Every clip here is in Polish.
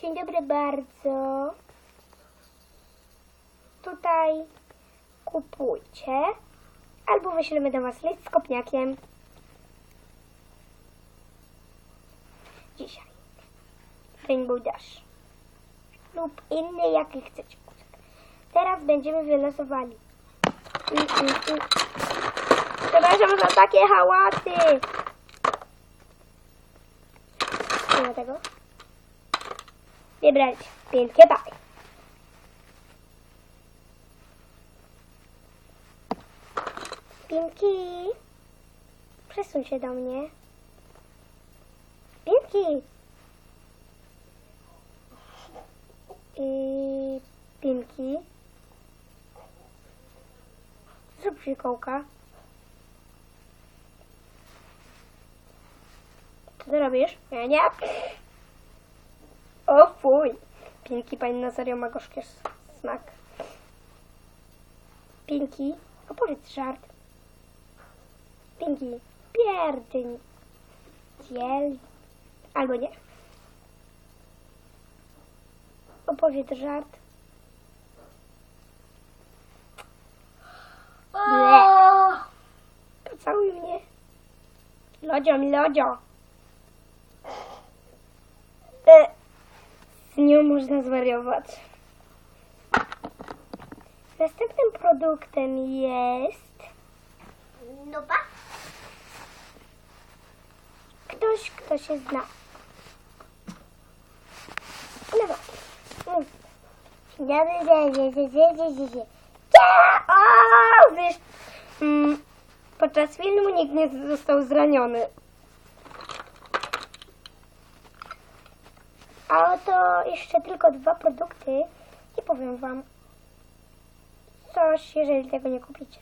Dzień dobry bardzo. Tutaj kupujcie. Albo wyślemy do Was list z kopniakiem. Dzisiaj. Rainbow Dash. Lub inny, jaki chcecie. Teraz będziemy wylosowali. Mm, mm, mm. Przepraszam za takie hałaty. Nie ma tego. Wybrać pięknie baj. Pinki, przesuń się do mnie. Pinki. I Pinki. Zrób fikołka. Co ty robisz? Ja nie. O fuj. Pinki, pani na serio ma gorzki smak. Pinki, opowiedz żart. Pinki, pierdzień. Dziel. Albo nie. Opowiedz żart. Ble. Pocałuj mnie. Lodzio mi lodzio. E, z nią można zwariować. Następnym produktem jest Nopa? ktoś, kto się zna. No. Mm. Dzień dobry, dzień, wiesz, mm, podczas filmu nikt nie został zraniony. A oto jeszcze tylko dwa produkty i powiem wam coś, jeżeli tego nie kupicie.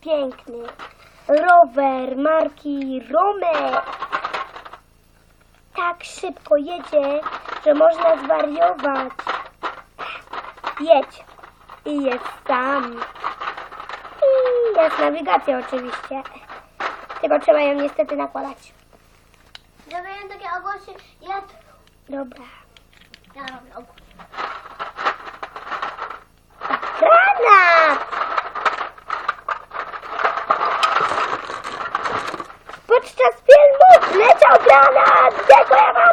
Piękny rower marki Rome. Tak szybko jedzie, że można zwariować. Jedź. I jest sam. Jest nawigacja oczywiście. Tylko trzeba ją niestety nakładać. Zrobiłem takie ogłosy, ja... Dobra. Ja robię ogłosy. Granat! Podczas filmu leciał granat! Dziękuję bardzo!